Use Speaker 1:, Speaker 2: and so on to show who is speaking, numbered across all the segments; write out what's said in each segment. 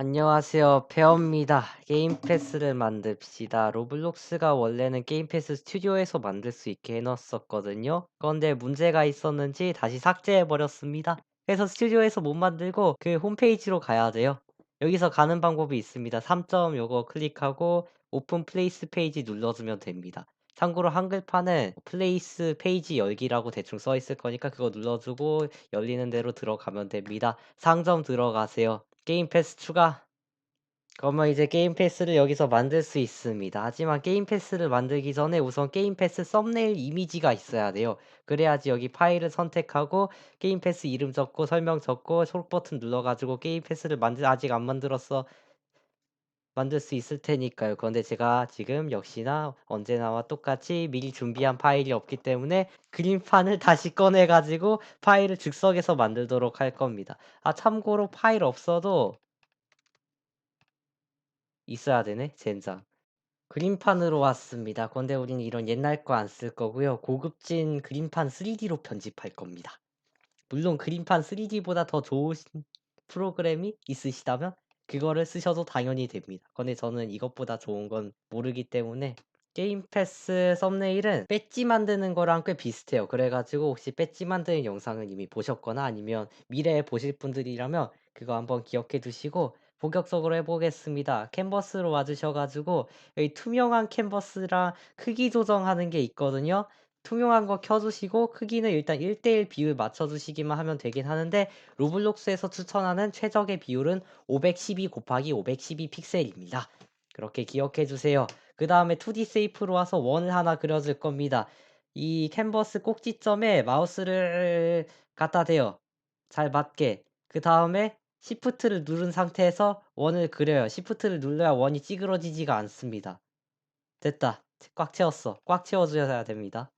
Speaker 1: 안녕하세요. 페어입니다. 게임 패스를 만듭시다. 로블록스가 원래는 게임 패스 스튜디오에서 만들 수 있게 해놨었거든요. 그런데 문제가 있었는지 다시 삭제해버렸습니다. 그래서 스튜디오에서 못 만들고 그 홈페이지로 가야 돼요. 여기서 가는 방법이 있습니다. 3점 요거 클릭하고 오픈 플레이스 페이지 눌러주면 됩니다. 참고로 한글판은 플레이스 페이지 열기라고 대충 써 있을 거니까 그거 눌러주고 열리는 대로 들어가면 됩니다. 상점 들어가세요. 게임 패스 추가. 그러면 이제 게임 패스를 여기서 만들 수 있습니다. 하지만 게임 패스를 만들기 전에 우선 게임 패스 썸네일 이미지가 있어야 돼요. 그래야지 여기 파일을 선택하고 게임 패스 이름 적고 설명 적고 초록 버튼 눌러가지고 게임 패스를 만들 아직 안 만들었어 만들 수 있을 테니까요. 그런데 제가 지금 역시나 언제나와 똑같이 미리 준비한 파일이 없기 때문에 그림판을 다시 꺼내가지고 파일을 즉석에서 만들도록 할 겁니다. 아, 참고로 파일 없어도 있어야 되네, 젠장. 그림판으로 왔습니다. 그런데 우리는 이런 옛날 거 안 쓸 거고요. 고급진 그림판 3D로 편집할 겁니다. 물론 그림판 3D보다 더 좋으신 프로그램이 있으시다면 그거를 쓰셔도 당연히 됩니다. 근데 저는 이것보다 좋은 건 모르기 때문에 게임 패스 썸네일은 배지 만드는 거랑 꽤 비슷해요. 그래가지고 혹시 배지 만드는 영상을 이미 보셨거나 아니면 미래에 보실 분들이라면 그거 한번 기억해 두시고 본격적으로 해보겠습니다. 캔버스로 와주셔가지고 여기 투명한 캔버스랑 크기 조정하는 게 있거든요. 투명한 거 켜주시고 크기는 일단 1대1 비율 맞춰주시기만 하면 되긴 하는데 로블록스에서 추천하는 최적의 비율은 512 곱하기 512 픽셀입니다. 그렇게 기억해 주세요. 그 다음에 2D 세이프로 와서 원을 하나 그려줄 겁니다. 이 캔버스 꼭지점에 마우스를 갖다 대요. 잘 맞게. 그 다음에 시프트를 누른 상태에서 원을 그려요. 시프트를 눌러야 원이 찌그러지지가 않습니다. 됐다. 꽉 채웠어. 꽉 채워줘야 됩니다.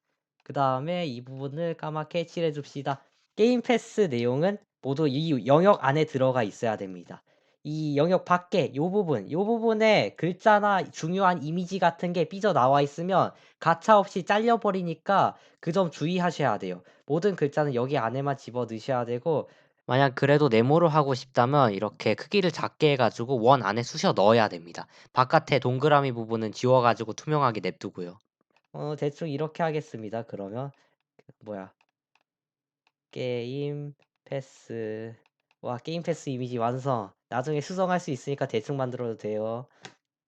Speaker 1: 그 다음에 이 부분을 까맣게 칠해 줍시다. 게임 패스 내용은 모두 이 영역 안에 들어가 있어야 됩니다. 이 영역 밖에 요 부분, 요 부분에 글자나 중요한 이미지 같은 게 삐져 나와 있으면 가차 없이 잘려버리니까 그 점 주의하셔야 돼요. 모든 글자는 여기 안에만 집어 넣으셔야 되고 만약 그래도 네모로 하고 싶다면 이렇게 크기를 작게 해가지고 원 안에 쑤셔 넣어야 됩니다. 바깥에 동그라미 부분은 지워가지고 투명하게 냅두고요. 어, 대충 이렇게 하겠습니다. 그러면 그 뭐야 게임 패스 와 게임 패스 이미지 완성. 나중에 수정할 수 있으니까 대충 만들어도 돼요.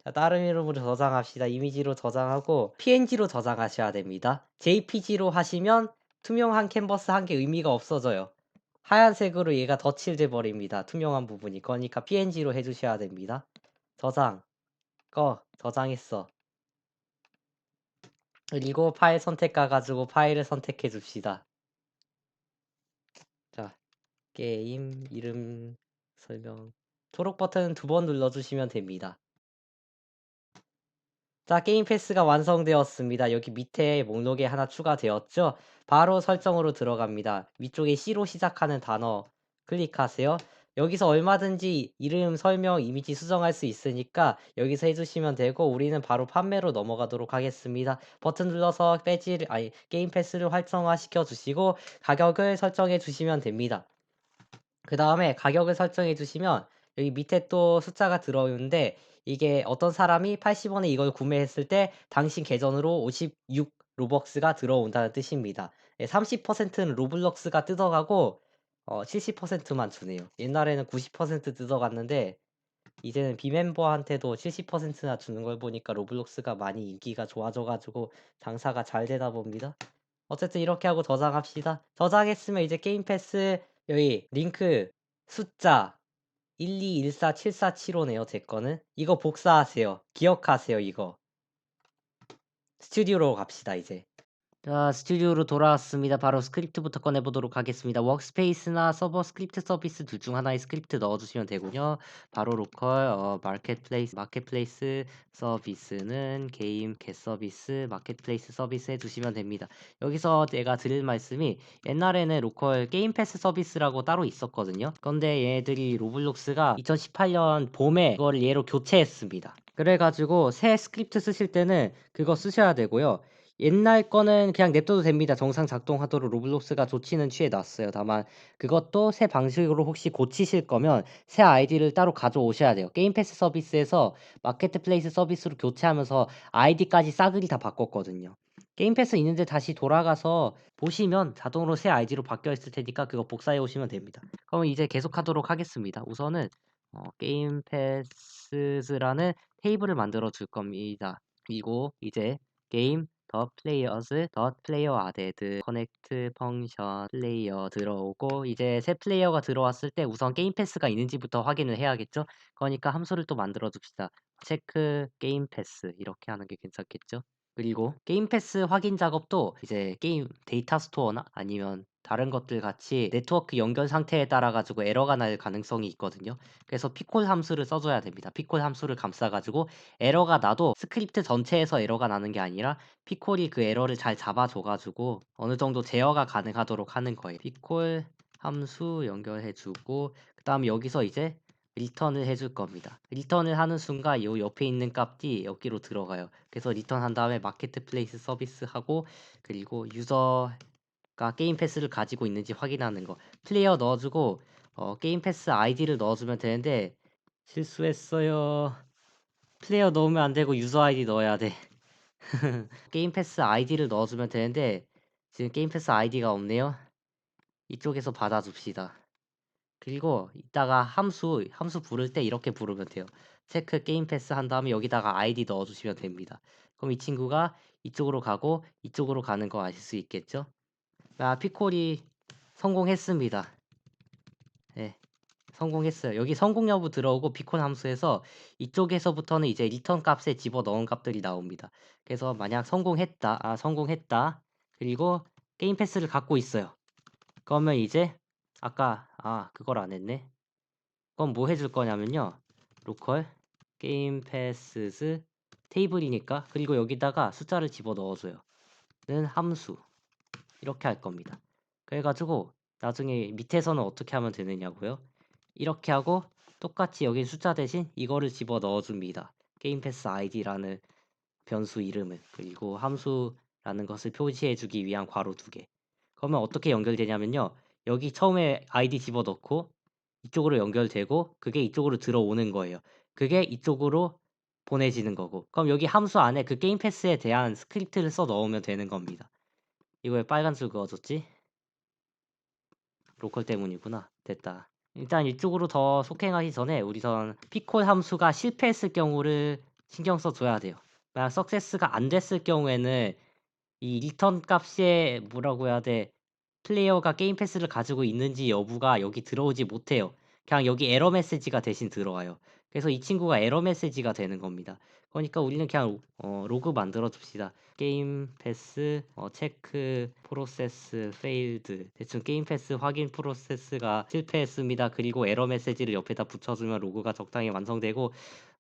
Speaker 1: 자, 다른 이름으로 저장합시다. 이미지로 저장하고 PNG로 저장하셔야 됩니다. JPG로 하시면 투명한 캔버스 한 개 의미가 없어져요. 하얀색으로 얘가 덧칠돼 버립니다. 투명한 부분이. 그러니까 PNG로 해주셔야 됩니다. 저장. 꺼. 저장했어. 그리고 파일 선택 가 가지고 파일을 선택해 줍시다. 자, 게임 이름 설명. 초록 버튼 두 번 눌러주시면 됩니다. 자, 게임 패스가 완성되었습니다. 여기 밑에 목록에 하나 추가되었죠? 바로 설정으로 들어갑니다. 위쪽에 C로 시작하는 단어 클릭하세요. 여기서 얼마든지 이름, 설명, 이미지 수정할 수 있으니까 여기서 해 주시면 되고 우리는 바로 판매로 넘어가도록 하겠습니다. 버튼 눌러서 배지를 아니 게임 패스를 활성화 시켜 주시고 가격을 설정해 주시면 됩니다. 그 다음에 가격을 설정해 주시면 여기 밑에 또 숫자가 들어오는데 이게 어떤 사람이 80원에 이걸 구매했을 때 당신 계정으로 56 로벅스가 들어온다는 뜻입니다. 30%는 로블록스가 뜯어가고 어, 70%만 주네요. 옛날에는 90% 뜯어갔는데 이제는 비멤버한테도 70%나 주는 걸 보니까 로블록스가 많이 인기가 좋아져가지고 장사가 잘 되다 봅니다. 어쨌든 이렇게 하고 저장합시다. 저장했으면 이제 게임 패스 여기 링크 숫자 1214745네요, 제 거는. 이거 복사하세요. 기억하세요, 이거. 스튜디오로 갑시다, 이제. 자, 스튜디오로 돌아왔습니다. 바로 스크립트부터 꺼내보도록 하겠습니다. 워크스페이스나 서버 스크립트 서비스 둘 중 하나의 스크립트 넣어주시면 되고요. 바로 로컬 어, 마켓플레이스 마켓플레이스 서비스는 게임 겟 서비스 마켓플레이스 서비스 해주시면 됩니다. 여기서 제가 드릴 말씀이 옛날에는 로컬 게임 패스 서비스라고 따로 있었거든요. 그런데 얘들이 로블록스가 2018년 봄에 이걸 얘로 교체했습니다. 그래가지고 새 스크립트 쓰실 때는 그거 쓰셔야 되고요. 옛날 거는 그냥 냅둬도 됩니다. 정상 작동하도록 로블록스가 조치는 취해 놨어요. 다만 그것도 새 방식으로 혹시 고치실 거면 새 아이디를 따로 가져오셔야 돼요. 게임 패스 서비스에서 마켓플레이스 서비스로 교체하면서 아이디까지 싸그리 다 바꿨거든요. 게임 패스 있는데 다시 돌아가서 보시면 자동으로 새 아이디로 바뀌어 있을 테니까 그거 복사해 오시면 됩니다. 그럼 이제 계속하도록 하겠습니다. 우선은 어, 게임 패스라는 테이블을 만들어 줄 겁니다. 그리고 이제 게임 더 플레이어스 더 플레이어 아데드 커넥트 펑션 플레이어 들어오고 이제 새 플레이어가 들어왔을 때 우선 게임 패스가 있는지부터 확인을 해야겠죠. 그러니까 함수를 또 만들어 줍시다. 체크 게임 패스 이렇게 하는 게 괜찮겠죠. 그리고 게임 패스 확인 작업도 이제 게임 데이터 스토어나 아니면 다른 것들 같이 네트워크 연결 상태에 따라 가지고 에러가 날 가능성이 있거든요. 그래서 피콜 함수를 써줘야 됩니다. 피콜 함수를 감싸 가지고 에러가 나도 스크립트 전체에서 에러가 나는 게 아니라 피콜이 그 에러를 잘 잡아줘 가지고 어느 정도 제어가 가능하도록 하는 거예요. 피콜 함수 연결해 주고 그 다음 여기서 이제 리턴을 해줄 겁니다. 리턴을 하는 순간 요 옆에 있는 값이 여기로 들어가요. 그래서 리턴 한 다음에 마켓플레이스 서비스 하고 그리고 유저 가 게임 패스를 가지고 있는지 확인하는 거. 플레이어 넣어주고 어, 게임 패스 아이디를 넣어주면 되는데 실수했어요. 플레이어 넣으면 안 되고 유저 아이디 넣어야 돼. 게임 패스 아이디를 넣어주면 되는데 지금 게임 패스 아이디가 없네요. 이쪽에서 받아줍시다. 그리고 이따가 함수 함수 부를 때 이렇게 부르면 돼요. 체크 게임 패스 한 다음에 여기다가 아이디 넣어주시면 됩니다. 그럼 이 친구가 이쪽으로 가고 이쪽으로 가는 거 아실 수 있겠죠? 아 피콜이 성공했습니다. 네, 성공했어요. 여기 성공 여부 들어오고 피콜 함수에서 이쪽에서부터는 이제 리턴 값에 집어 넣은 값들이 나옵니다. 그래서 만약 성공했다, 아 성공했다, 그리고 게임 패스를 갖고 있어요. 그러면 이제 아까 아 그걸 안 했네. 그럼 뭐 해줄 거냐면요. 로컬 게임 패스즈 테이블이니까 그리고 여기다가 숫자를 집어 넣어줘요. 는 함수 이렇게 할 겁니다. 그래가지고 나중에 밑에서는 어떻게 하면 되느냐고요. 이렇게 하고 똑같이 여기 숫자 대신 이거를 집어 넣어줍니다. 게임 패스 아이디라는 변수 이름을 그리고 함수라는 것을 표시해주기 위한 괄호 두 개. 그러면 어떻게 연결되냐면요. 여기 처음에 아이디 집어 넣고 이쪽으로 연결되고 그게 이쪽으로 들어오는 거예요. 그게 이쪽으로 보내지는 거고. 그럼 여기 함수 안에 그 게임 패스에 대한 스크립트를 써 넣으면 되는 겁니다. 이거 왜 빨간 줄 그어줬지? 로컬 때문이구나. 됐다. 일단 이쪽으로 더 속행하기 전에 우리선 피콜 함수가 실패했을 경우를 신경 써줘야 돼요. 만약 석세스가 안 됐을 경우에는 이 리턴 값에 뭐라고 해야 돼? 플레이어가 게임 패스를 가지고 있는지 여부가 여기 들어오지 못해요. 그냥 여기 에러 메시지가 대신 들어와요. 그래서 이 친구가 에러 메시지가 되는 겁니다. 그러니까 우리는 그냥 어, 로그 만들어 줍시다. 게임 패스 어, 체크 프로세스 페일드 대충 게임 패스 확인 프로세스가 실패했습니다. 그리고 에러 메시지를 옆에다 붙여주면 로그가 적당히 완성되고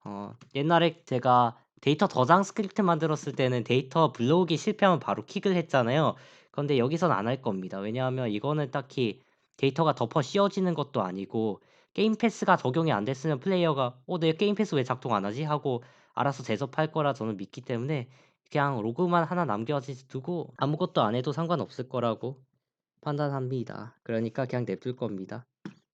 Speaker 1: 어, 옛날에 제가 데이터 저장 스크립트 만들었을 때는 데이터 불러오기 실패하면 바로 킥을 했잖아요. 그런데 여기선 안 할 겁니다. 왜냐하면 이거는 딱히 데이터가 덮어 씌워지는 것도 아니고 게임 패스가 적용이 안 됐으면 플레이어가 어, 내 게임 패스 왜 작동 안 하지? 하고 알아서 제접할 거라 저는 믿기 때문에 그냥 로그만 하나 남겨두고 아무것도 안 해도 상관없을 거라고 판단합니다. 그러니까 그냥 냅둘 겁니다.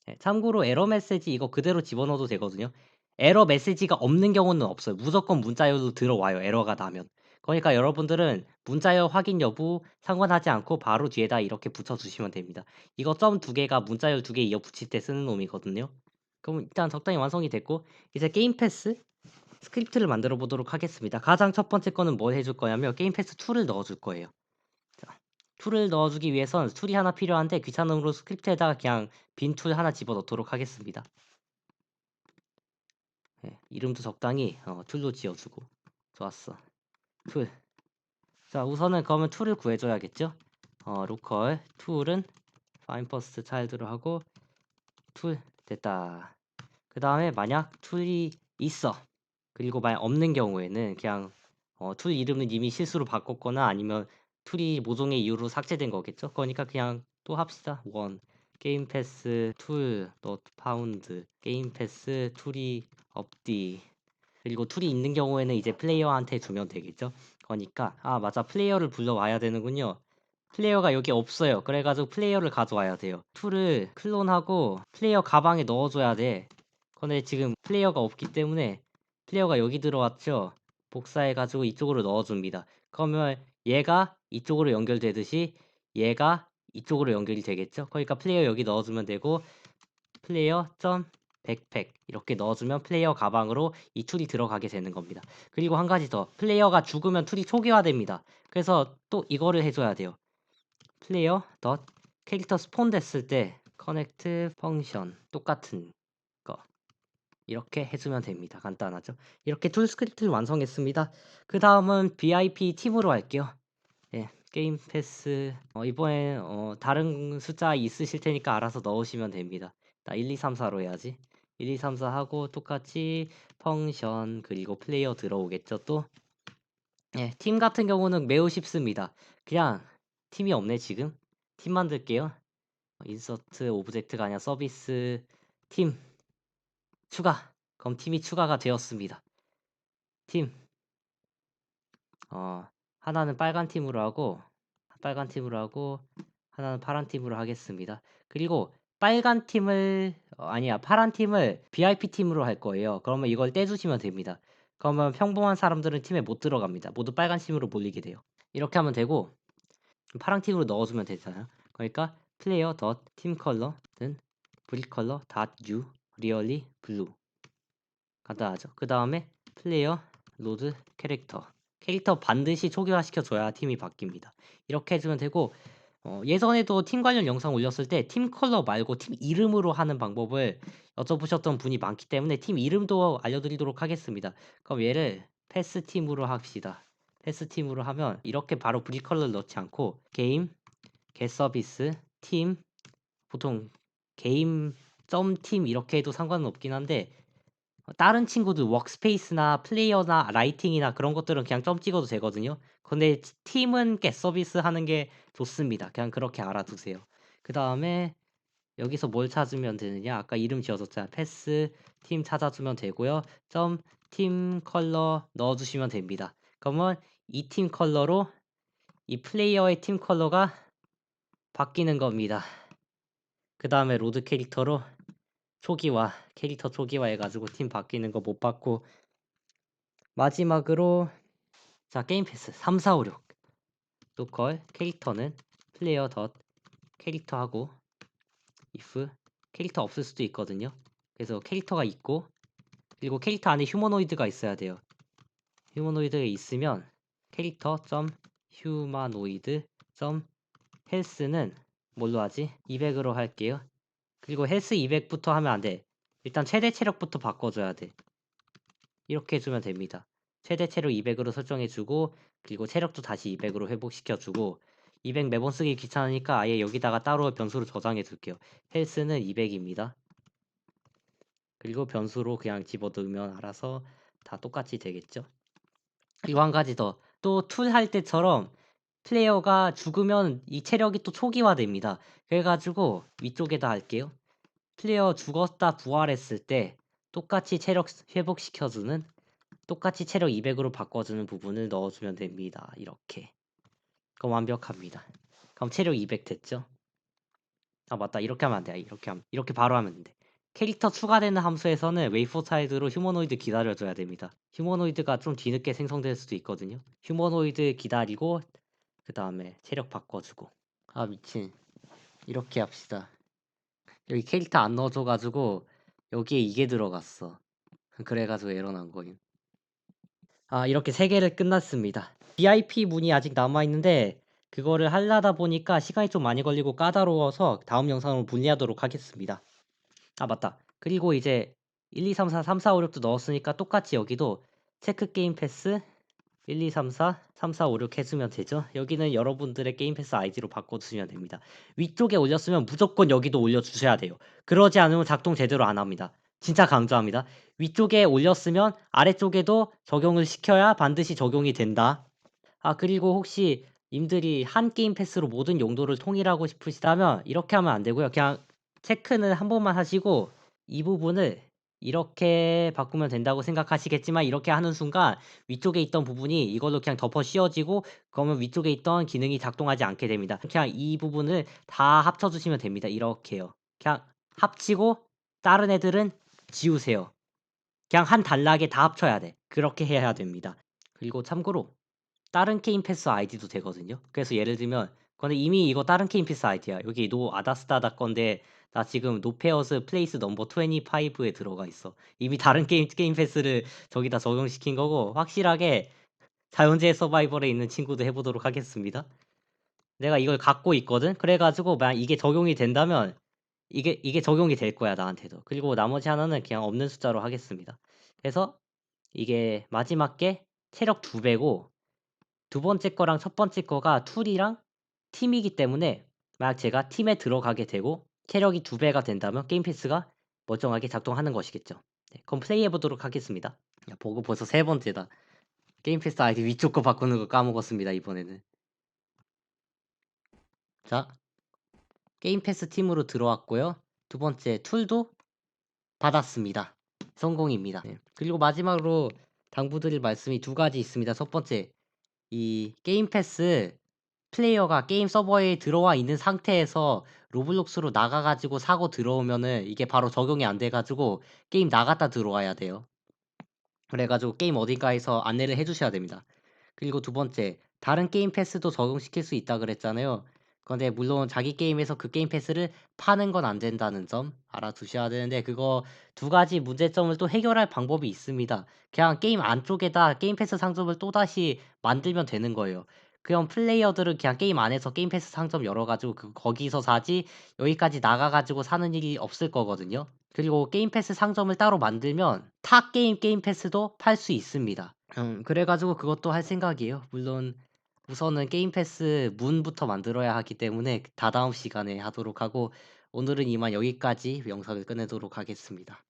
Speaker 1: 네, 참고로 에러 메시지 이거 그대로 집어넣어도 되거든요. 에러 메시지가 없는 경우는 없어요. 무조건 문자열로 들어와요. 에러가 나면. 그러니까 여러분들은 문자열 확인 여부 상관하지 않고 바로 뒤에다 이렇게 붙여주시면 됩니다. 이거 점 두 개가 문자열 두 개 이어 붙일 때 쓰는 놈이거든요. 그럼 일단 적당히 완성이 됐고 이제 게임 패스 스크립트를 만들어 보도록 하겠습니다. 가장 첫 번째 거는 뭘 해줄 거냐면 게임 패스 2를 넣어줄 거예요. 자, 2를 넣어주기 위해선 툴이 하나 필요한데 귀찮음으로 스크립트에다가 그냥 빈 툴 하나 집어넣도록 하겠습니다. 네, 이름도 적당히 어, 툴로 지어주고 좋았어. 툴. 자, 우선은 그러면 툴을 구해줘야겠죠? 어, 로컬 툴은 first child로 하고 툴 됐다. 그 다음에 만약 툴이 있어. 그리고 만약 없는 경우에는 그냥 어, 툴 이름은 이미 실수로 바꿨거나 아니면 툴이 모종의 이유로 삭제된 거겠죠? 그러니까 그냥 또 합시다. 원 게임 패스 툴 not found 게임 패스 툴이 없디 그리고 툴이 있는 경우에는 이제 플레이어한테 주면 되겠죠. 그러니까 아 맞아 플레이어를 불러와야 되는군요. 플레이어가 여기 없어요. 그래 가지고 플레이어를 가져와야 돼요. 툴을 클론하고 플레이어 가방에 넣어줘야 돼. 근데 지금 플레이어가 없기 때문에 플레이어가 여기 들어왔죠. 복사해 가지고 이쪽으로 넣어줍니다. 그러면 얘가 이쪽으로 연결되듯이 얘가 이쪽으로 연결이 되겠죠. 그러니까 플레이어 여기 넣어주면 되고 플레이어 점 백팩 이렇게 넣어주면 플레이어 가방으로 이 툴이 들어가게 되는 겁니다. 그리고 한 가지 더 플레이어가 죽으면 툴이 초기화됩니다. 그래서 또 이거를 해줘야 돼요. 플레이어 덧 캐릭터 스폰 됐을 때 커넥트 펑션 똑같은 거 이렇게 해주면 됩니다. 간단하죠? 이렇게 툴 스크립트를 완성했습니다. 그 다음은 VIP 팀으로 할게요. 예, 게임 패스 어, 이번엔 어, 다른 숫자 있으실 테니까 알아서 넣으시면 됩니다. 나 1, 2, 3, 4로 해야지. 1, 2, 3, 4 하고 똑같이 펑션 그리고 플레이어 들어오겠죠 또. 예, 팀 같은 경우는 매우 쉽습니다. 그냥 팀이 없네 지금. 팀 만들게요. 인서트 오브젝트가 아니라 서비스 팀 추가. 그럼 팀이 추가가 되었습니다. 팀. 어, 하나는 빨간 팀으로 하고 빨간 팀으로 하고 하나는 파란 팀으로 하겠습니다. 그리고 빨간 팀을 어, 아니야 파란 팀을 VIP 팀으로 할 거예요. 그러면 이걸 떼주시면 됩니다. 그러면 평범한 사람들은 팀에 못 들어갑니다. 모두 빨간 팀으로 몰리게 돼요. 이렇게 하면 되고 파란 팀으로 넣어주면 되잖아요. 그러니까 플레이어 덧 팀 컬러는 브릭 컬러 닷 u 리얼리 블루 간단하죠. 그 다음에 플레이어 로드 캐릭터 캐릭터 반드시 초기화 시켜줘야 팀이 바뀝니다. 이렇게 해주면 되고 어, 예전에도 팀 관련 영상 올렸을 때 팀 컬러 말고 팀 이름으로 하는 방법을 여쭤보셨던 분이 많기 때문에 팀 이름도 알려드리도록 하겠습니다. 그럼 얘를 패스 팀으로 합시다. 패스 팀으로 하면 이렇게 바로 브릭 컬러를 넣지 않고 게임, 겟 서비스, 팀 보통 게임 점팀 이렇게 해도 상관은 없긴 한데 어, 다른 친구들 워크스페이스나 플레이어나 라이팅이나 그런 것들은 그냥 점 찍어도 되거든요. 근데 티- 팀은 겟 서비스 하는 게 좋습니다. 그냥 그렇게 알아두세요. 그 다음에 여기서 뭘 찾으면 되느냐? 아까 이름 지어줬잖아요. 패스 팀 찾아주면 되고요. 점 팀 컬러 넣어주시면 됩니다. 그러면 이 팀 컬러로 이 플레이어의 팀 컬러가 바뀌는 겁니다. 그 다음에 로드 캐릭터로 초기화 캐릭터 초기화 해가지고 팀 바뀌는 거 못 받고 마지막으로 자 게임 패스. 3, 4, 5, 6 로컬 캐릭터는 플레이어 덧 캐릭터 하고 if. 캐릭터 없을 수도 있거든요. 그래서 캐릭터가 있고 그리고 캐릭터 안에 휴머노이드가 있어야 돼요. 휴머노이드가 있으면 캐릭터 점 휴머노이드 점 헬스는 뭘로 하지? 200으로 할게요 그리고 헬스 200부터 하면 안 돼. 일단 최대 체력부터 바꿔줘야 돼. 이렇게 해주면 됩니다. 최대 체력 200으로 설정해주고 그리고 체력도 다시 200으로 회복시켜주고 200 매번 쓰기 귀찮으니까 아예 여기다가 따로 변수로 저장해 줄게요. 헬스는 200입니다. 그리고 변수로 그냥 집어넣으면 알아서 다 똑같이 되겠죠. 그리고 한 가지 더. 또 툴 할 때처럼 플레이어가 죽으면 이 체력이 또 초기화됩니다. 그래가지고 위쪽에다 할게요. 플레이어 죽었다 부활했을 때 똑같이 체력 회복시켜주는 똑같이 체력 200으로 바꿔주는 부분을 넣어주면 됩니다. 이렇게. 그럼 완벽합니다. 그럼 체력 200 됐죠? 아 맞다 이렇게 하면 안 돼. 이렇게 하면 이렇게 바로 하면 안 돼. 캐릭터 추가되는 함수에서는 웨이포 사이드로 휴머노이드 기다려줘야 됩니다. 휴머노이드가 좀 뒤늦게 생성될 수도 있거든요. 휴머노이드 기다리고 그 다음에 체력 바꿔주고 아 미친 이렇게 합시다 여기 캐릭터 안 넣어줘가지고 여기에 이게 들어갔어. 그래가지고 에러 난 거임 아 이렇게 세 개를 끝났습니다. VIP 문이 아직 남아 있는데 그거를 하려다 보니까 시간이 좀 많이 걸리고 까다로워서 다음 영상으로 분리하도록 하겠습니다. 아 맞다. 그리고 이제 1, 2, 3, 4, 3, 4, 5, 6도 넣었으니까 똑같이 여기도 체크 게임 패스 1, 2, 3, 4, 3, 4, 5, 6 해주면 되죠. 여기는 여러분들의 게임 패스 아이디로 바꿔주시면 됩니다. 위쪽에 올렸으면 무조건 여기도 올려주셔야 돼요. 그러지 않으면 작동 제대로 안 합니다. 진짜 강조합니다. 위쪽에 올렸으면 아래쪽에도 적용을 시켜야 반드시 적용이 된다. 아 그리고 혹시 님들이 한 게임 패스로 모든 용도를 통일하고 싶으시다면 이렇게 하면 안 되고요. 그냥 체크는 한 번만 하시고 이 부분을 이렇게 바꾸면 된다고 생각하시겠지만 이렇게 하는 순간 위쪽에 있던 부분이 이걸로 그냥 덮어 씌워지고 그러면 위쪽에 있던 기능이 작동하지 않게 됩니다. 그냥 이 부분을 다 합쳐 주시면 됩니다. 이렇게요. 그냥 합치고 다른 애들은 지우세요. 그냥 한 단락에 다 합쳐야 돼. 그렇게 해야 됩니다. 그리고 참고로 다른 게임 패스 아이디도 되거든요. 그래서 예를 들면 근데 이미 이거 다른 게임 패스 아이디야. 여기 노 아다스다다 건데 나 지금 노페어스 플레이스 넘버 25에 들어가 있어. 이미 다른 게임 게임 패스를 저기다 적용시킨 거고 확실하게 자연재해 서바이벌에 있는 친구도 해 보도록 하겠습니다. 내가 이걸 갖고 있거든. 그래 가지고 만약 이게 적용이 된다면 이게 이게 적용이 될 거야, 나한테도. 그리고 나머지 하나는 그냥 없는 숫자로 하겠습니다. 그래서 이게 마지막 게 체력 2 배고 두 번째 거랑 첫 번째 거가 툴이랑 팀이기 때문에 만약 제가 팀에 들어가게 되고 체력이 2 배가 된다면 게임 패스가 멀쩡하게 작동하는 것이겠죠. 네, 그럼 플레이해 보도록 하겠습니다. 야, 보고 벌써 세 번째다. 게임 패스 아이디 위쪽 거 바꾸는 거 까먹었습니다, 이번에는. 자, 게임 패스 팀으로 들어왔고요. 두 번째 툴도 받았습니다. 성공입니다. 네. 그리고 마지막으로 당부드릴 말씀이 두 가지 있습니다. 첫 번째, 이 게임 패스 플레이어가 게임 서버에 들어와 있는 상태에서 로블록스로 나가 가지고 사고 들어오면은 이게 바로 적용이 안 돼 가지고 게임 나갔다 들어와야 돼요. 그래 가지고 게임 어딘가에서 안내를 해 주셔야 됩니다. 그리고 두 번째, 다른 게임 패스도 적용시킬 수 있다 그랬잖아요. 그런데 물론 자기 게임에서 그 게임 패스를 파는 건 안 된다는 점 알아두셔야 되는데 그거 두 가지 문제점을 또 해결할 방법이 있습니다. 그냥 게임 안쪽에다 게임 패스 상점을 또다시 만들면 되는 거예요. 그럼 플레이어들은 그냥 게임 안에서 게임 패스 상점 열어 가지고 그 거기서 사지 여기까지 나가 가지고 사는 일이 없을 거거든요. 그리고 게임 패스 상점을 따로 만들면 타 게임 게임 패스도 팔 수 있습니다. 음 그래 가지고 그것도 할 생각이에요. 물론 우선은 게임 패스 문부터 만들어야 하기 때문에 다다음 시간에 하도록 하고 오늘은 이만 여기까지 영상을 끝내도록 하겠습니다.